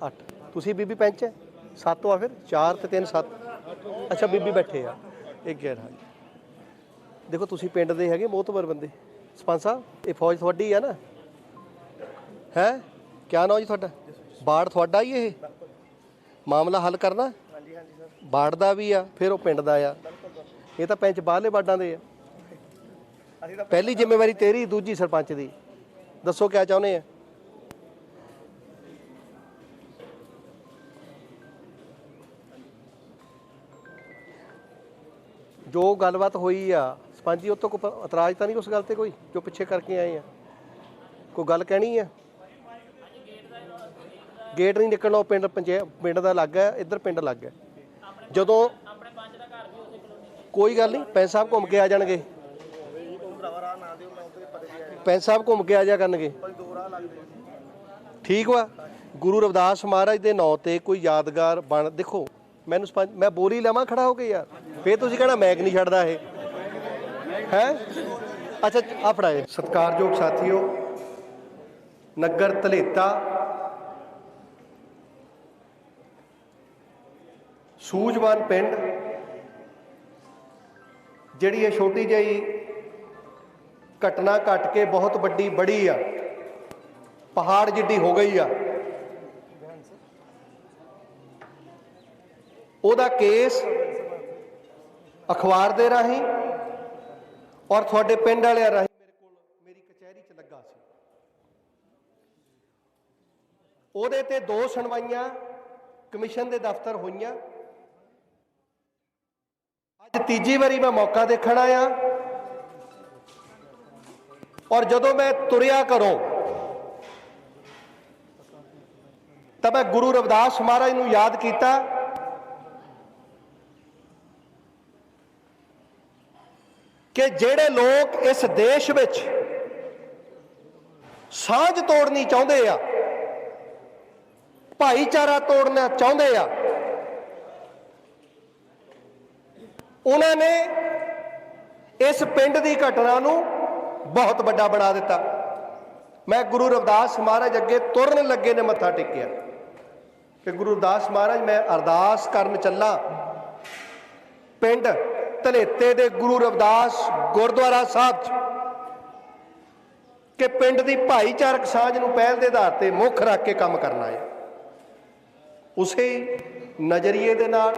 8 ਤੁਸੀਂ ਬੀਬੀ ਪੈਂਚ ਹੈ? 7 ਆ ਫਿਰ? 4 ਤੇ 3 7 ਅੱਛਾ, ਬੀਬੀ ਬੈਠੇ ਆ। ਇਹ ਗੈਰ ਹਾਂਜੀ ਦੇਖੋ, ਤੁਸੀਂ ਪਿੰਡ ਦੇ ਹੈਗੇ ਮੋਤਬਰ ਬੰਦੇ। ਸਰਪੰਚ ਸਾਹਿਬ, ਇਹ ਫੌਜ ਤੁਹਾਡੀ ਆ ਨਾ? ਹੈ? ਕਿਆ ਨਾਂ ਜੀ ਤੁਹਾਡਾ? ਬਾੜ ਤੁਹਾਡਾ ਹੀ ਇਹ? ਮਾਮਲਾ ਹੱਲ ਕਰਨਾ? ਹਾਂਜੀ ਹਾਂਜੀ ਸਰ ਬਾੜ ਦਾ ਵੀ ਆ, ਫਿਰ ਉਹ ਪਿੰਡ ਦਾ ਆ। ਇਹ ਤਾਂ ਪੈਂਚ ਬਾਹਰਲੇ ਬਾਡਾਂ ਦੇ ਆ। ਪਹਿਲੀ ਜ਼ਿੰਮੇਵਾਰੀ ਤੇਰੀ, ਦੂਜੀ ਸਰਪੰਚ ਦੀ। ਦੱਸੋ ਕਿਆ ਚਾਹੁੰਦੇ ਆ? ਜੋ ਗੱਲਬਾਤ ਹੋਈ ਆ ਸਰਪੰਚ ਜੀ ਉਹ ਤੋਂ ਕੋਈ ਇਤਰਾਜ਼ ਤਾਂ ਨਹੀਂ ਉਸ ਗੱਲ ਤੇ ਕੋਈ, ਜੋ ਪਿੱਛੇ ਕਰਕੇ ਆਏ ਆ? ਕੋਈ ਗੱਲ ਕਹਿਣੀ ਆ? ਗੇਟ ਨਹੀਂ ਨਿਕਲਣਾ, ਉਹ ਪਿੰਡ ਪੰਚਾਇਤ ਪਿੰਡ ਦਾ ਅਲੱਗ ਹੈ ਇੱਧਰ ਪਿੰਡ ਅਲੱਗ ਹੈ ਜਦੋਂ ਕੋਈ ਗੱਲ ਨਹੀਂ ਪੈਨ ਸਾਹਿਬ ਘੁੰਮ ਕੇ ਆ ਜਾਣਗੇ। ਪੈਨ ਸਾਹਿਬ ਘੁੰਮ ਕੇ ਆ ਜਾ ਕਰਨਗੇ। ਠੀਕ ਵਾ? ਗੁਰੂ ਰਵਿਦਾਸ ਮਹਾਰਾਜ ਦੇ ਨਾਂ ਤੇ ਕੋਈ ਯਾਦਗਾਰ ਬਣ, ਦੇਖੋ, ਮੈਨੂੰ ਸਰਪੰਚ ਮੈਂ ਬੋਰੀ ਲਵਾਂ ਖੜਾ ਹੋ ਕੇ ਯਾਰ। ਫੇਰ ਤੁਸੀਂ ਕਹਿਣਾ ਮੈਕ ਨਹੀਂ ਛੱਡਦਾ ਇਹ? ਹੈ? ਅੱਛਾ ਆ ਫੜਾਏ ਸਤਿਕਾਰਯੋਗ ਸਾਥੀਓ, ਨਗਰ ਤਲੇਤਾ ਸੂਝਵਾਨ ਪਿੰਡ, ਜਿਹੜੀ ਇਹ ਛੋਟੀ ਜਿਹੀ ਘਟਨਾ ਘਟ ਕੇ ਬਹੁਤ ਵੱਡੀ ਬੜੀ ਆ, ਪਹਾੜ ਜਿੱਡੀ ਹੋ ਗਈ ਆ। ਉਹਦਾ ਕੇਸ ਅਖਬਾਰ ਦੇ ਰਾਹੀਂ ਔਰ ਤੁਹਾਡੇ ਪਿੰਡ ਵਾਲਿਆਂ ਰਾਹੀਂ ਮੇਰੇ ਕੋਲ ਮੇਰੀ ਕਚਹਿਰੀ 'ਚ ਲੱਗਾ ਸੀ। ਉਹਦੇ ਤੇ ਦੋ ਸੁਣਵਾਈਆਂ ਕਮਿਸ਼ਨ ਦੇ ਦਫ਼ਤਰ ਹੋਈਆਂ। ਅੱਜ ਤੀਜੀ ਵਾਰੀ ਮੈਂ ਮੌਕਾ ਦੇਖਣ ਆਇਆ। ਔਰ ਜਦੋਂ ਮੈਂ ਤੁਰਿਆ ਘਰੋਂ, ਤਾਂ ਮੈਂ ਗੁਰੂ ਰਵਿਦਾਸ ਮਹਾਰਾਜ ਨੂੰ ਯਾਦ ਕੀਤਾ। ਕਿ ਜਿਹੜੇ ਲੋਕ ਇਸ ਦੇਸ਼ ਵਿੱਚ ਸਾਂਝ ਤੋੜਨੀ ਚਾਹੁੰਦੇ ਆ, ਭਾਈਚਾਰਾ ਤੋੜਨਾ ਚਾਹੁੰਦੇ ਆ, ਉਹਨਾਂ ਨੇ ਇਸ ਪਿੰਡ ਦੀ ਘਟਨਾ ਨੂੰ ਬਹੁਤ ਵੱਡਾ ਬਣਾ ਦਿੱਤਾ। ਮੈਂ ਗੁਰੂ ਰਵਿਦਾਸ ਮਹਾਰਾਜ ਅੱਗੇ ਤੁਰਨ ਲੱਗੇ ਨੇ ਮੱਥਾ ਟੇਕਿਆ। ਕਿ ਗੁਰੂ ਰਵਿਦਾਸ ਮਹਾਰਾਜ, ਮੈਂ ਅਰਦਾਸ ਕਰਨ ਚੱਲਾ। ਪਿੰਡ ਧਨੇਤੇ ਦੇ ਗੁਰੂ ਰਵਿਦਾਸ ਗੁਰਦੁਆਰਾ ਸਾਹਿਬ 'ਚ ਕਿ ਪਿੰਡ ਦੀ ਭਾਈਚਾਰਕ ਸਾਂਝ ਨੂੰ ਪਹਿਲ ਦੇ ਆਧਾਰ ਤੇ ਮੁੱਖ ਰੱਖ ਕੇ ਕੰਮ ਕਰਨਾ ਹੈ ਉਸੇ ਨਜ਼ਰੀਏ ਦੇ ਨਾਲ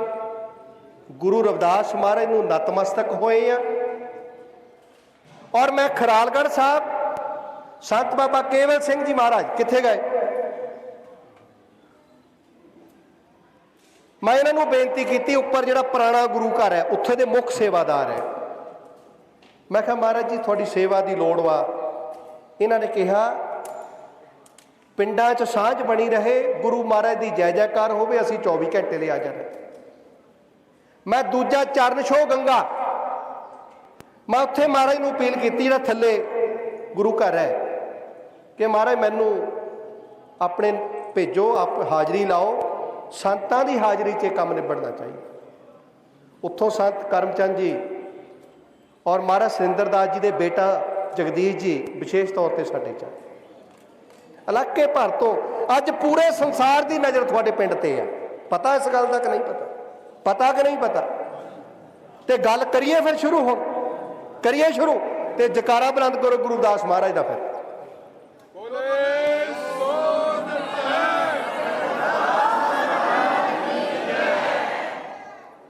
ਗੁਰੂ ਰਵਿਦਾਸ ਮਹਾਰਾਜ ਨੂੰ ਨਤਮਸਤਕ ਹੋਏ ਆ। ਔਰ ਮੈਂ ਖਰਾਲਗੜ੍ਹ ਸਾਹਿਬ, ਸੰਤ ਬਾਬਾ ਕੇਵਲ ਸਿੰਘ ਜੀ ਮਹਾਰਾਜ ਕਿੱਥੇ ਗਏ? ਮੈਂ ਇਹਨਾਂ ਨੂੰ ਬੇਨਤੀ ਕੀਤੀ, ਉੱਪਰ ਜਿਹੜਾ ਪੁਰਾਣਾ ਗੁਰੂ ਘਰ ਹੈ, ਉੱਥੇ ਦੇ ਮੁੱਖ ਸੇਵਾਦਾਰ ਹੈ। ਮੈਂ ਕਿਹਾ, ਮਹਾਰਾਜ ਜੀ, ਤੁਹਾਡੀ ਸੇਵਾ ਦੀ ਲੋੜ ਵਾ। ਇਹਨਾਂ ਨੇ ਕਿਹਾ, ਪਿੰਡਾਂ 'ਚ ਸਾਂਝ ਬਣੀ ਰਹੇ, ਗੁਰੂ ਮਹਾਰਾਜ ਦੀ ਜੈ ਜੈਕਾਰ ਹੋਵੇ, ਅਸੀਂ 24 ਘੰਟੇ ਲਈ ਆ ਜਾਣਾ ਮੈਂ ਦੂਜਾ ਚਰਨ ਛੋਹ ਗੰਗਾ। ਮੈਂ ਉੱਥੇ ਮਹਾਰਾਜ ਨੂੰ ਅਪੀਲ ਕੀਤੀ, ਜਿਹੜਾ ਥੱਲੇ ਗੁਰੂ ਘਰ ਹੈ, ਕਿ ਮਹਾਰਾਜ ਮੈਨੂੰ ਆਪਣੇ ਭੇਜੋ, ਆਪ ਹਾਜ਼ਰੀ ਲਾਓ। ਸੰਤਾਂ ਦੀ ਹਾਜ਼ਰੀ 'ਚ ਇਹ ਕੰਮ ਨਿਬੜਨਾ ਚਾਹੀਦਾ। ਉੱਥੋਂ ਸੰਤ ਕਰਮਚੰਦ ਜੀ ਔਰ ਮਹਾਰਾਜ ਸੁਰਿੰਦਰ ਦਾਸ ਜੀ ਦੇ ਬੇਟਾ ਜਗਦੀਸ਼ ਜੀ ਵਿਸ਼ੇਸ਼ ਤੌਰ ਤੇ ਸਾਡੇ ਚ ਇਲਾਕੇ ਭਰ ਤੋਂ ਅੱਜ ਪੂਰੇ ਸੰਸਾਰ ਦੀ ਨਜ਼ਰ ਤੁਹਾਡੇ ਪਿੰਡ ਤੇ ਆ। ਪਤਾ ਇਸ ਗੱਲ ਦਾ ਕਿ ਨਹੀਂ ਪਤਾ? ਪਤਾ ਕਿ ਨਹੀਂ ਪਤਾ? ਤੇ ਗੱਲ ਕਰੀਏ ਫਿਰ ਸ਼ੁਰੂ ਹੋ ਕਰੀਏ ਸ਼ੁਰੂ ਤੇ ਜਕਾਰਾ ਬੁਲੰਦ ਕਰੋ ਗੁਰੂਦਾਸ ਮਹਾਰਾਜ ਦਾ ਫਿਰ।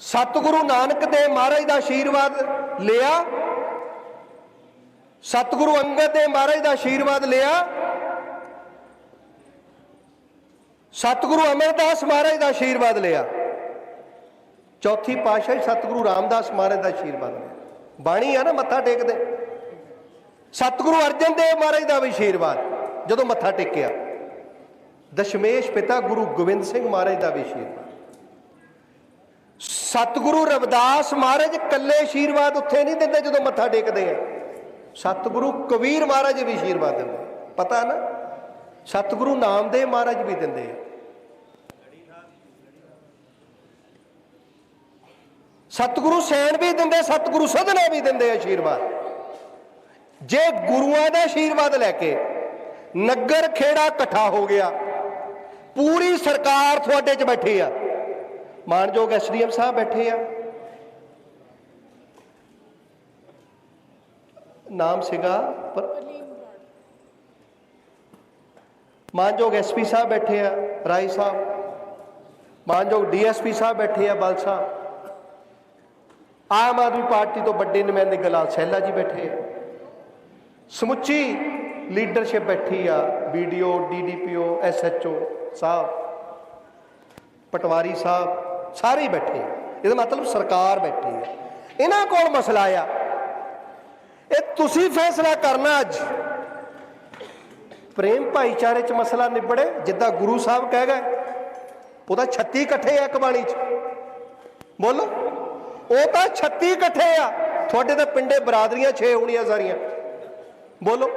ਸਤਿਗੁਰੂ ਨਾਨਕ ਦੇਵ ਮਹਾਰਾਜ ਦਾ ਆਸ਼ੀਰਵਾਦ ਲਿਆ। ਸਤਿਗੁਰੂ ਅੰਗਦ ਦੇਵ ਮਹਾਰਾਜ ਦਾ ਆਸ਼ੀਰਵਾਦ ਲਿਆ। ਸਤਿਗੁਰੂ ਅਮਰਦਾਸ ਮਹਾਰਾਜ ਦਾ ਆਸ਼ੀਰਵਾਦ ਲਿਆ। ਚੌਥੀ ਪਾਤਸ਼ਾਹੀ ਸਤਿਗੁਰੂ ਰਾਮਦਾਸ ਮਹਾਰਾਜ ਦਾ ਆਸ਼ੀਰਵਾਦ ਲਿਆ। ਬਾਣੀ ਆ ਨਾ ਮੱਥਾ ਟੇਕਦੇ। ਸਤਿਗੁਰੂ ਅਰਜਨ ਦੇਵ ਮਹਾਰਾਜ ਦਾ ਵੀ ਆਸ਼ੀਰਵਾਦ, ਜਦੋਂ ਮੱਥਾ ਟੇਕਿਆ। ਦਸ਼ਮੇਸ਼ ਪਿਤਾ ਗੁਰੂ ਗੋਬਿੰਦ ਸਿੰਘ ਮਹਾਰਾਜ ਦਾ ਵੀ ਆਸ਼ੀਰਵਾਦ। ਸਤਿਗੁਰੂ ਰਵਿਦਾਸ ਮਹਾਰਾਜ ਕੱਲੇ ਆਸ਼ੀਰਵਾਦ ਉੱਥੇ ਨਹੀਂ ਦਿੰਦੇ ਜਦੋਂ ਮੱਥਾ ਟੇਕਦੇ ਆ। ਸਤਿਗੁਰੂ ਕਬੀਰ ਮਹਾਰਾਜ ਵੀ ਆਸ਼ੀਰਵਾਦ ਦਿੰਦੇ ਪਤਾ ਨਾ? ਸਤਿਗੁਰੂ ਨਾਮਦੇਵ ਮਹਾਰਾਜ ਵੀ ਦਿੰਦੇ ਆ। ਸਤਿਗੁਰੂ ਸੈਣ ਵੀ ਦਿੰਦੇ, ਸਤਿਗੁਰੂ ਸਦਨਾ ਵੀ ਦਿੰਦੇ ਆਸ਼ੀਰਵਾਦ ਜੇ ਗੁਰੂਆਂ ਦਾ ਆਸ਼ੀਰਵਾਦ ਲੈ ਕੇ ਨਗਰ, ਖੇੜਾ ਇਕੱਠਾ ਹੋ ਗਿਆ, ਪੂਰੀ ਸਰਕਾਰ ਤੁਹਾਡੇ 'ਚ ਬੈਠੀ ਆ। ਮਾਨਯੋਗ ਐਸਡੀਐਮ ਸਾਹਿਬ ਬੈਠੇ ਆ। ਨਾਮ ਸੀਗਾ ਪਰ ਮਾਨਯੋਗ ਐਸਪੀ ਸਾਹਿਬ ਬੈਠੇ ਆ ਰਾਈ ਸਾਹਿਬ। ਮਾਨਯੋਗ ਡੀਐਸਪੀ ਸਾਹਿਬ ਬੈਠੇ ਆ ਬਲ ਸਾਹਿਬ। ਆਮ ਆਦਮੀ ਪਾਰਟੀ ਤੋਂ ਵੱਡੇ ਨੁਮਾਇੰਦੇ ਗਲਾਲ ਸਹਿਲਾ ਜੀ ਬੈਠੇ ਆ। ਸਮੁੱਚੀ ਲੀਡਰਸ਼ਿਪ ਬੈਠੀ ਆ ਵੀਡੀਓ ਡੀਡੀਪੀਓ ਐਸਐਚਓ ਸਾਹਿਬ, ਪਟਵਾਰੀ ਸਾਹਿਬ। ਸਾਰੇ ਹੀ ਬੈਠੇ ਆ। ਇਹਦਾ ਮਤਲਬ ਸਰਕਾਰ ਬੈਠੀ ਹੈ ਇਹਨਾਂ ਕੋਲ ਮਸਲਾ ਆ। ਇਹ ਤੁਸੀਂ ਫੈਸਲਾ ਕਰਨਾ ਅੱਜ। ਪ੍ਰੇਮ ਭਾਈਚਾਰੇ 'ਚ ਮਸਲਾ ਨਿਬੜੇ, ਜਿੱਦਾਂ ਗੁਰੂ ਸਾਹਿਬ ਕਹਿ ਗਏ ਉਹਦਾ 36 ਇਕੱਠੇ ਆ ਇੱਕ ਬਾਣੀ 'ਚ। ਬੋਲੋ। ਉਹ ਤਾਂ 36 ਇਕੱਠੇ ਆ। ਤੁਹਾਡੇ ਤਾਂ ਪਿੰਡੇ ਬਰਾਦਰੀਆਂ 6 ਹੋਣੀਆਂ ਸਾਰੀਆਂ। ਬੋਲੋ।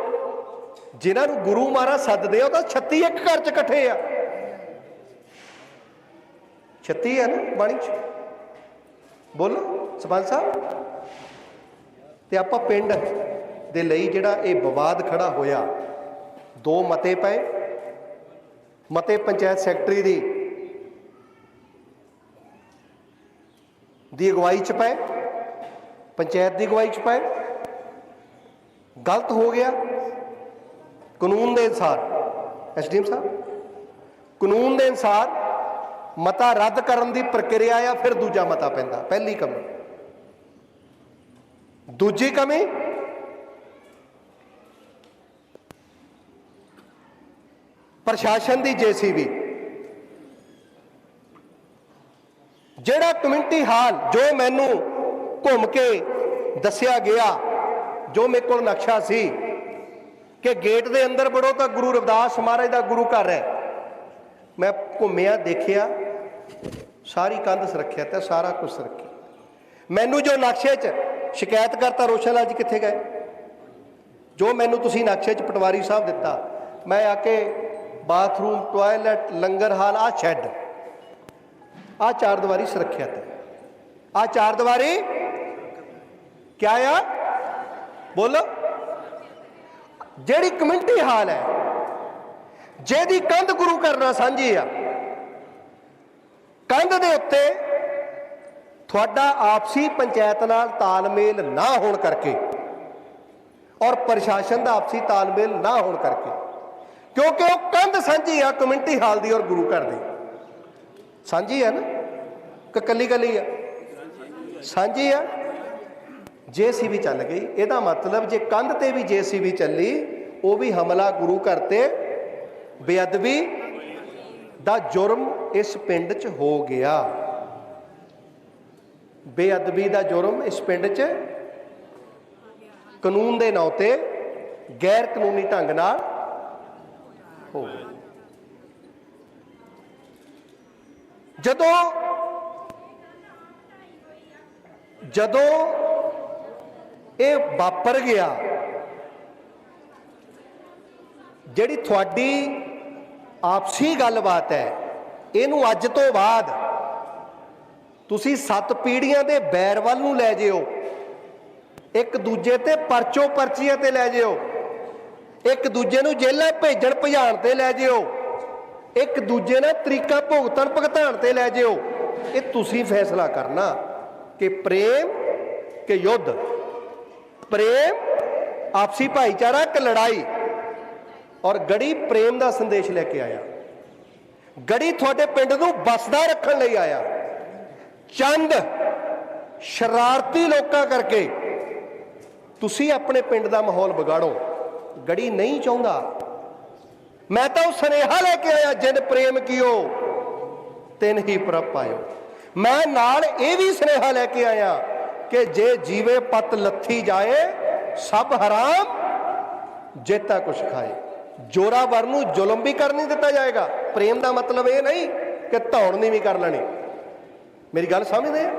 ਜਿਨ੍ਹਾਂ ਨੂੰ ਗੁਰੂ ਮਹਾਰਾਜ ਸੱਦਦੇ ਆ, ਉਹ ਤਾਂ 36 ਇੱਕ ਘਰ 'ਚ ਇਕੱਠੇ ਆ। 36 ਹੈ ਨਾ, ਬਾਣੀ 'ਚ? ਬੋਲੋ ਸਰਪੰਚ ਸਾਹਿਬ। ਤੇ ਆਪਾਂ ਪਿੰਡ ਦੇ ਲਈ ਜਿਹੜਾ ਇਹ ਵਿਵਾਦ ਖੜਾ ਹੋਇਆ, ਦੋ ਮਤੇ ਪਏ। ਮਤੇ ਪੰਚਾਇਤ ਸੈਕਟਰੀ ਦੀ ਦੀ ਅਗਵਾਈ ਚ ਪਏ, ਪੰਚਾਇਤ ਦੀ ਅਗਵਾਈ ਚ ਪਏ। ਗਲਤ ਹੋ ਗਿਆ। ਕਾਨੂੰਨ ਦੇ ਅਨਸਾਰ ਐਸਡੀਐਮ ਸਾਹਿਬ। ਕਾਨੂੰਨ ਦੇ ਅਨਸਾਰ ਮਤਾ ਰੱਦ ਕਰਨ ਦੀ ਪ੍ਰਕਿਰਿਆ ਆ, ਫਿਰ ਦੂਜਾ ਮਤਾ ਪੈਂਦਾ। ਪਹਿਲੀ ਕਮੀ। ਦੂਜੀ ਕਮੀ, ਪ੍ਰਸ਼ਾਸਨ ਦੀ ਜੇਸੀਬੀ। ਜਿਹੜਾ ਕਮਿਊਨਿਟੀ ਹਾਲ ਜੋ ਮੈਨੂੰ ਘੁੰਮ ਕੇ ਦੱਸਿਆ ਗਿਆ, ਜੋ ਮੇਰੇ ਕੋਲ ਨਕਸ਼ਾ ਸੀ ਕਿ ਗੇਟ ਦੇ ਅੰਦਰ ਵੜੋ ਤਾਂ ਗੁਰੂ ਰਵਿਦਾਸ ਮਹਾਰਾਜ ਦਾ ਗੁਰੂ ਘਰ ਹੈ। ਮੈਂ ਘੁੰਮਿਆ, ਦੇਖਿਆ ਸਾਰੀ ਕੰਧ ਸੁਰੱਖਿਅਤ ਹੈ ਸਾਰਾ ਕੁਝ ਸੁਰੱਖਿਅਤ ਮੈਨੂੰ ਜੋ ਨਕਸ਼ੇ 'ਚ ਸ਼ਿਕਾਇਤ ਕਰਤਾ ਰੋਸ਼ਨ ਲਾਲ ਜੀ ਕਿੱਥੇ ਗਏ? ਜੋ ਮੈਨੂੰ ਤੁਸੀਂ ਨਕਸ਼ੇ 'ਚ ਪਟਵਾਰੀ ਸਾਹਿਬ ਦਿੱਤਾ, ਮੈਂ ਆ ਕੇ ਬਾਥਰੂਮ, ਟਾਇਲਟ, ਲੰਗਰ ਹਾਲ ਆ ਸ਼ੈੱਡ ਆ ਚਾਰ ਦੀਵਾਰੀ ਸੁਰੱਖਿਅਤ ਹੈ ਆ ਚਾਰ ਦੀਵਾਰੀ? ਕਿਆ ਆ? ਬੋਲੋ। ਜਿਹੜੀ ਕਮਿਊਨਿਟੀ ਹਾਲ ਹੈ, ਜਿਹਦੀ ਕੰਧ ਗੁਰੂ ਕਰਨਾ ਸਾਂਝੀ ਆ ਕੰਧ ਦੇ ਉੱਤੇ ਤੁਹਾਡਾ ਆਪਸੀ ਪੰਚਾਇਤ ਨਾਲ ਤਾਲਮੇਲ ਨਾ ਹੋਣ ਕਰਕੇ ਔਰ ਪ੍ਰਸ਼ਾਸਨ ਦਾ ਆਪਸੀ ਤਾਲਮੇਲ ਨਾ ਹੋਣ ਕਰਕੇ। ਕਿਉਂਕਿ ਉਹ ਕੰਧ ਸਾਂਝੀ ਆ ਕਮਿਊਨਿਟੀ ਹਾਲ ਦੀ ਔਰ ਗੁਰੂ ਘਰ ਦੀ। ਸਾਂਝੀ ਆ ਨਾ? ਕਿ ਕੱਲੀ ਕੱਲੀ ਆ? ਸਾਂਝੀ ਆ? ਜੇਸੀਬੀ ਚੱਲ ਗਈ। ਇਹਦਾ ਮਤਲਬ ਜੇ ਕੰਧ ਤੇ ਵੀ ਜੇਸੀਬੀ ਚੱਲੀ, ਉਹ ਵੀ ਹਮਲਾ ਗੁਰੂ ਘਰ ਤੇ ਬੇਅਦਬੀ ਦਾ ਜੁਰਮ ਇਸ ਪਿੰਡ 'ਚ ਹੋ ਗਿਆ। ਬੇਅਦਬੀ ਦਾ ਜੁਰਮ ਇਸ ਪਿੰਡ 'ਚ ਕਾਨੂੰਨ ਦੇ ਨਾਂ ਤੇ ਗੈਰ ਕਾਨੂੰਨੀ ਢੰਗ ਨਾਲ ਹੋ ਗਿਆ। ਜਦੋਂ ਜਦੋਂ ਇਹ ਵਾਪਰ ਗਿਆ, ਜਿਹੜੀ ਤੁਹਾਡੀ ਆਪਸੀ ਗੱਲਬਾਤ ਹੈ ਇਹਨੂੰ ਅੱਜ ਤੋਂ ਬਾਅਦ ਤੁਸੀਂ ਸੱਤ ਪੀੜ੍ਹੀਆਂ ਦੇ ਬੈਰ ਵੱਲ ਨੂੰ ਲੈ ਜਿਓ। ਇੱਕ ਦੂਜੇ ਤੇ ਪਰਚੋ ਪਰਚੀਆਂ ਤੇ ਲੈ ਜਿਓ। ਇੱਕ ਦੂਜੇ ਨੂੰ ਜੇਲ੍ਹਾਂ ਭੇਜਣ ਭਜਾਣ ਤੇ ਲੈ ਜਿਓ। ਇੱਕ ਦੂਜੇ ਨਾਲ ਤਰੀਕਾ ਭੁਗਤਣ ਭੁਗਤਾਨ ਤੇ ਲੈ ਜਿਓ। ਇਹ ਤੁਸੀਂ ਫੈਸਲਾ ਕਰਨਾ ਕਿ ਪ੍ਰੇਮ ਕਿ ਯੁੱਧ। ਪ੍ਰੇਮ, ਆਪਸੀ ਭਾਈਚਾਰਾ ਕਿ ਲੜਾਈ। ਔਰ ਗੜੀ ਪ੍ਰੇਮ ਦਾ ਸੰਦੇਸ਼ ਲੈ ਕੇ ਆਇਆ। ਗੜੀ ਤੁਹਾਡੇ ਪਿੰਡ ਨੂੰ ਬਸਦਾ ਰੱਖਣ ਲਈ ਆਇਆ। ਚੰਦ, ਸ਼ਰਾਰਤੀ ਲੋਕਾਂ ਕਰਕੇ ਤੁਸੀਂ ਆਪਣੇ ਪਿੰਡ ਦਾ ਮਾਹੌਲ ਵਿਗਾੜੋ। ਗੜੀ ਨਹੀਂ ਚਾਹੁੰਦਾ। ਮੈਂ ਤਾਂ ਉਹ ਸੁਨੇਹਾ ਲੈ ਕੇ ਆਇਆ, ਜਿੰਨ ਪ੍ਰੇਮ ਕੀਓ, ਤਿੰਨ ਹੀ ਪ੍ਰਭ ਪਾਇਓ। ਮੈਂ ਨਾਲ ਇਹ ਵੀ ਸੁਨੇਹਾ ਲੈ ਕੇ ਆਇਆ ਕਿ ਜੇ ਜੀਵੇ ਪਤ ਲੱਥੀ ਜਾਏ, ਸਭ ਹਰਾਮ, ਜੇਤਾ ਕੁਛ ਖਾਏ। ਜੋਰਾਵਰ ਨੂੰ ਜ਼ੁਲਮ ਵੀ ਕਰ ਨਹੀਂ ਦਿੱਤਾ ਜਾਏਗਾ। ਪ੍ਰੇਮ ਦਾ ਮਤਲਬ ਇਹ ਨਹੀਂ ਕਿ ਧੌਣ ਨਹੀਂ ਵੀ ਕਰ ਲੈਣੀ। ਮੇਰੀ ਗੱਲ ਸਮਝਦੇ ਆ?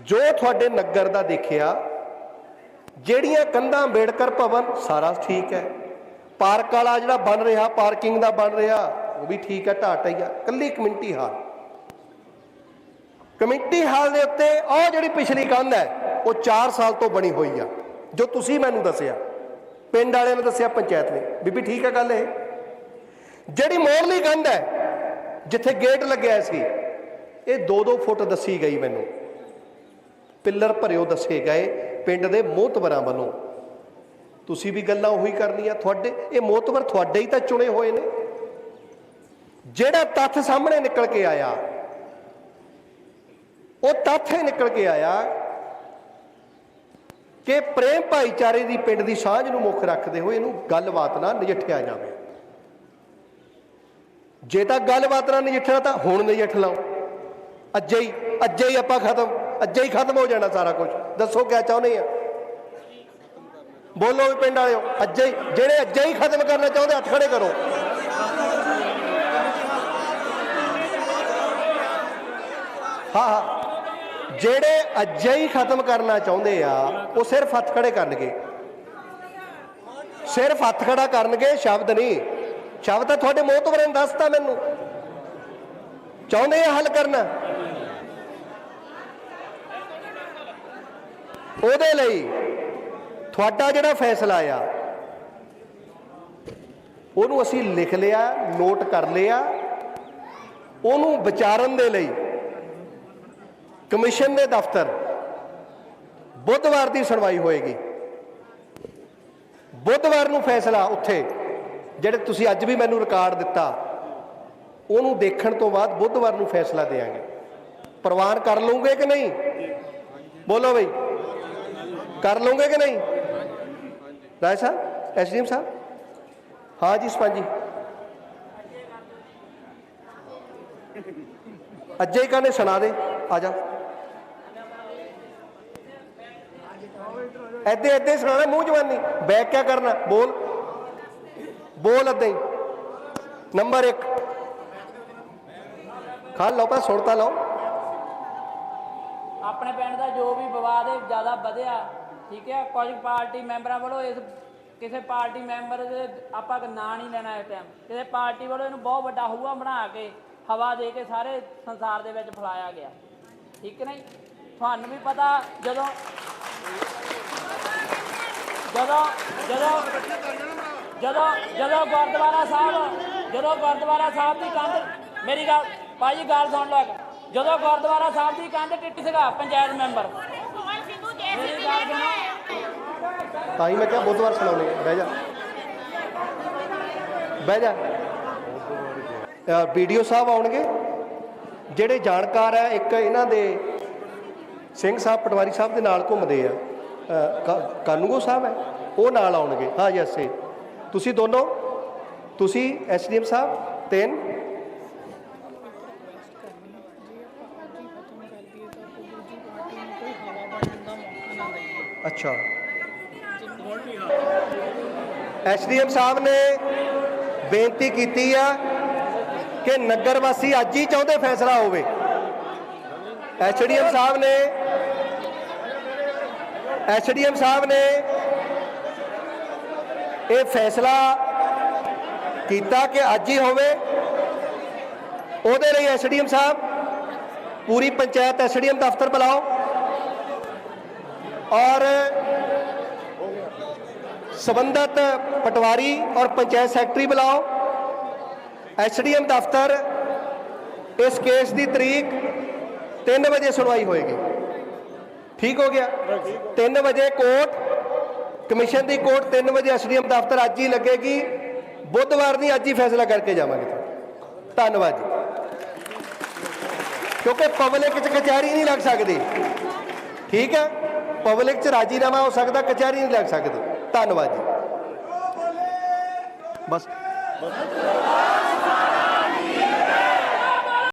ਜੋ ਤੁਹਾਡੇ ਨਗਰ ਦਾ ਦੇਖਿਆ, ਜਿਹੜੀਆਂ ਕੰਧਾਂ ਅੰਬੇਡਕਰ ਭਵਨ, ਸਾਰਾ ਠੀਕ ਹੈ। ਪਾਰਕ ਵਾਲਾ ਜਿਹੜਾ ਬਣ ਰਿਹਾ, ਪਾਰਕਿੰਗ ਦਾ ਬਣ ਰਿਹਾ, ਉਹ ਵੀ ਠੀਕ ਹੈ, ਢਾਟ ਹੀ ਆ। ਕੱਲੀ ਕਮਿਊਨਿਟੀ ਹਾਲ। ਕਮਿਊਨਿਟੀ ਹਾਲ ਦੇ ਉੱਤੇ ਉਹ ਜਿਹੜੀ ਪਿਛਲੀ ਕੰਧ ਹੈ, ਉਹ 4 ਸਾਲ ਤੋਂ ਬਣੀ ਹੋਈ ਆ। ਜੋ ਤੁਸੀਂ ਮੈਨੂੰ ਦੱਸਿਆ, ਪਿੰਡ ਵਾਲਿਆਂ ਨੇ ਦੱਸਿਆ, ਪੰਚਾਇਤ ਨੇ। ਬੀਬੀ, ਠੀਕ ਹੈ ਗੱਲ ਇਹ? ਜਿਹੜੀ ਮੋਰਲੀ ਕੰਧ ਹੈ, ਜਿੱਥੇ ਗੇਟ ਲੱਗਿਆ ਸੀ, ਇਹ 2-2 ਫੁੱਟ ਦੱਸੀ ਗਈ ਮੈਨੂੰ। ਪਿੱਲਰ ਭਰਿਓ ਦੱਸੇ ਗਏ, ਪਿੰਡ ਦੇ ਮੋਤਵਰਾਂ ਵੱਲੋਂ। ਤੁਸੀਂ ਵੀ ਗੱਲਾਂ ਉਹੀ ਕਰਨੀਆਂ ਤੁਹਾਡੇ, ਇਹ ਮੋਤਵਰ ਤੁਹਾਡੇ ਹੀ ਤਾਂ ਚੁਣੇ ਹੋਏ ਨੇ। ਜਿਹੜਾ ਤੱਥ ਸਾਹਮਣੇ ਨਿਕਲ ਕੇ ਆਇਆ, ਉਹ ਤੱਥ ਹੀ ਨਿਕਲ ਕੇ ਆਇਆ ਕਿ ਪ੍ਰੇਮ ਭਾਈਚਾਰੇ ਦੀ ਪਿੰਡ ਦੀ ਸਾਂਝ ਨੂੰ ਮੁੱਖ ਰੱਖਦੇ ਹੋਏ ਇਹਨੂੰ ਗੱਲਬਾਤ ਨਾਲ ਨਜਿੱਠਿਆ ਜਾਵੇ। ਜੇ ਤਾਂ ਗੱਲਬਾਤ ਨਾਲ ਨਜਿੱਠਣਾ ਤਾਂ ਹੁਣ ਨਜਿੱਠ ਲਓ। ਅੱਜੇ ਹੀ ਅੱਜੇ ਹੀ ਆਪਾਂ ਖਤਮ, ਅੱਜੇ ਹੀ ਖਤਮ ਹੋ ਜਾਣਾ ਸਾਰਾ ਕੁਝ ਦੱਸੋ ਕਿਆ ਚਾਹੁੰਦੇ ਆ? ਬੋਲੋ ਵੀ ਪਿੰਡ ਵਾਲਿਓ, ਅੱਜੇ ਹੀ, ਜਿਹੜੇ ਅੱਜੇ ਹੀ ਖਤਮ ਕਰਨਾ ਚਾਹੁੰਦੇ, ਹੱਥ ਖੜੇ ਕਰੋ। ਹਾਂ ਹਾਂ। ਜਿਹੜੇ ਅੱਜੇ ਹੀ ਖਤਮ ਕਰਨਾ ਚਾਹੁੰਦੇ ਆ, ਉਹ ਸਿਰਫ ਹੱਥ ਖੜੇ ਕਰਨਗੇ। ਸਿਰਫ ਹੱਥ ਖੜਾ ਕਰਨਗੇ ਸ਼ਬਦ ਨਹੀਂ। ਸ਼ਬਦ ਤਾਂ ਤੁਹਾਡੇ ਮੂੰਹ ਤੋਂ ਬਰੇ ਦੱਸਤਾ ਮੈਨੂੰ। ਚਾਹੁੰਦੇ ਆ ਹੱਲ ਕਰਨਾ। ਉਹਦੇ ਲਈ ਤੁਹਾਡਾ ਜਿਹੜਾ ਫੈਸਲਾ ਆ, ਉਹਨੂੰ ਅਸੀਂ ਲਿਖ ਲਿਆ, ਨੋਟ ਕਰ ਲਿਆ। ਉਹਨੂੰ ਵਿਚਾਰਨ ਦੇ ਲਈ ਕਮਿਸ਼ਨ ਦੇ ਦਫ਼ਤਰ ਬੁੱਧਵਾਰ ਦੀ ਸੁਣਵਾਈ ਹੋਏਗੀ। ਬੁੱਧਵਾਰ ਨੂੰ ਫੈਸਲਾ ਉੱਥੇ। ਜਿਹੜੇ ਤੁਸੀਂ ਅੱਜ ਵੀ ਮੈਨੂੰ ਰਿਕਾਰਡ ਦਿੱਤਾ, ਉਹਨੂੰ ਦੇਖਣ ਤੋਂ ਬਾਅਦ ਬੁੱਧਵਾਰ ਨੂੰ ਫੈਸਲਾ ਦੇਵਾਂਗੇ। ਪ੍ਰਵਾਨ ਕਰ ਲਓਗੇ ਕਿ ਨਹੀਂ? ਬੋਲੋ ਬਈ। ਕਰ ਲਓਗੇ ਕਿ ਨਹੀਂ? ਰਾਏ ਸਾਹਿਬ, ਐਸਡੀਐਮ ਸਾਹਿਬ। ਹਾਂ ਜੀ ਸਪੰਜੀ ਅੱਜੇ ਹੀ ਕਹਿੰਦੇ ਸੁਣਾ ਦੇ। ਆ ਜਾ। ਐਦੇ ਐਦੇ ਸੁਣਾਣਾ ਮੂੰਹ ਜਵਾਨੀ। ਬੈਕ ਕਿਆ ਕਰਨਾ? ਬੋਲ। ਬੋਲ ਅੱਦੇ ਨੰਬਰ 1 ਖਾ ਲਓ ਪਾ ਸੁਣਤਾ ਲਓ। ਆਪਣੇ ਪਿੰਡ ਦਾ ਜੋ ਵੀ ਵਿਵਾਦ ਹੈ ਜ਼ਿਆਦਾ ਵਧਿਆ, ਠੀਕ ਹੈ, ਕੁਝ ਪਾਰਟੀ ਮੈਂਬਰਾਂ ਵੱਲੋਂ ਇਸ, ਕਿਸੇ ਪਾਰਟੀ ਮੈਂਬਰ ਦੇ ਆਪਾਂ ਨਾਂ ਨਹੀਂ ਲੈਣਾ ਇਸ ਟਾਈਮ ਕਿਸੇ ਪਾਰਟੀ ਵੱਲੋਂ ਇਹਨੂੰ ਬਹੁਤ ਵੱਡਾ ਹੂਆ ਬਣਾ ਕੇ ਹਵਾ ਦੇ ਕੇ ਸਾਰੇ ਸੰਸਾਰ ਦੇ ਵਿੱਚ ਫੈਲਾਇਆ ਗਿਆ। ਠੀਕ ਨਹੀਂ? ਤੁਹਾਨੂੰ ਵੀ ਪਤਾ, ਜਦੋਂ ਜਦੋਂ ਜਦੋਂ ਜਦੋਂ ਜਦੋਂ ਗੁਰਦੁਆਰਾ ਸਾਹਿਬ, ਜਦੋਂ ਗੁਰਦੁਆਰਾ ਸਾਹਿਬ ਦੀ ਕੰਧ, ਮੇਰੀ ਗੱਲ ਭਾਜੀ ਗੱਲ ਸੁਣ ਲਓ ਜਦੋਂ ਗੁਰਦੁਆਰਾ ਸਾਹਿਬ ਦੀ ਕੰਧ ਟਿੱਟੀ ਸੀਗਾ, ਪੰਚਾਇਤ ਮੈਂਬਰ। ਮੇਰੀ ਗੱਲ ਸੁਣੋ। ਤਾਂ ਹੀ ਮੈਂ ਕਿਹਾ ਬੁੱਧਵਾਰ ਸੁਣਾਉਣੀ ਆ। ਬਹਿ ਜਾ। ਬਹਿ ਜਾ। ਵੀਡੀਓ ਸਾਹਿਬ ਆਉਣਗੇ। ਜਿਹੜੇ ਜਾਣਕਾਰ ਹੈ ਇੱਕ ਇਹਨਾਂ ਦੇ ਸਿੰਘ ਸਾਹਿਬ, ਪਟਵਾਰੀ ਸਾਹਿਬ ਦੇ ਨਾਲ ਘੁੰਮਦੇ ਆ। ਕਾਨੂੰਗੋ ਸਾਹਿਬ ਹੈ, ਉਹ ਨਾਲ ਆਉਣਗੇ। ਹਾਂ ਜੈਸੇ ਤੁਸੀਂ ਦੋਨੋਂ? ਤੁਸੀਂ ਐਸਡੀਐਮ ਸਾਹਿਬ, ਤਿੰਨ? ਅੱਛਾ। ਐਸਡੀਐਮ ਸਾਹਿਬ ਨੇ ਬੇਨਤੀ ਕੀਤੀ ਆ ਕਿ ਨਗਰ ਵਾਸੀ ਅੱਜ ਹੀ ਚਾਹੁੰਦੇ ਫੈਸਲਾ ਹੋਵੇ। ਐਸਡੀਐਮ ਸਾਹਿਬ ਨੇ ਐਸਡੀਐਮ ਸਾਹਿਬ ਨੇ ਇਹ ਫੈਸਲਾ ਕੀਤਾ ਕਿ ਅੱਜ ਹੀ ਹੋਵੇ। ਉਹਦੇ ਲਈ ਐਸਡੀਐਮ ਸਾਹਿਬ, ਪੂਰੀ ਪੰਚਾਇਤ ਐਸਡੀਐਮ ਦਫ਼ਤਰ ਬੁਲਾਓ। ਔਰ ਸੰਬੰਧਤ ਪਟਵਾਰੀ ਔਰ ਪੰਚਾਇਤ ਸੈਕਟਰੀ ਬੁਲਾਓ। ਐਸਡੀਐਮ ਦਫ਼ਤਰ ਇਸ ਕੇਸ ਦੀ ਤਰੀਕ 3 ਵਜੇ ਸੁਣਵਾਈ ਹੋਏਗੀ। ਠੀਕ ਹੋ ਗਿਆ? 3 ਵਜੇ ਕੋਰਟ ਕਮਿਸ਼ਨ ਦੀ ਕੋਰਟ 3 ਵਜੇ ਐਸਡੀਐਮ ਦਫ਼ਤਰ ਅੱਜ ਹੀ ਲੱਗੇਗੀ। ਬੁੱਧਵਾਰ ਦੀ ਅੱਜ ਹੀ ਫੈਸਲਾ ਕਰਕੇ ਜਾਵਾਂਗੇ ਧੰਨਵਾਦ ਜੀ। ਕਿਉਂਕਿ ਪਬਲਿਕ ਚ ਕਚਹਿਰੀ ਨਹੀਂ ਲੱਗ ਸਕਦੀ। ਠੀਕ ਹੈ? ਪਬਲਿਕ ਚ ਰਾਜੀਨਾਮਾ ਹੋ ਸਕਦਾ, ਕਚਹਿਰੀ ਨਹੀਂ ਲੱਗ ਸਕਦੀ। ਧੰਨਵਾਦ ਜੀ। ਬਸ।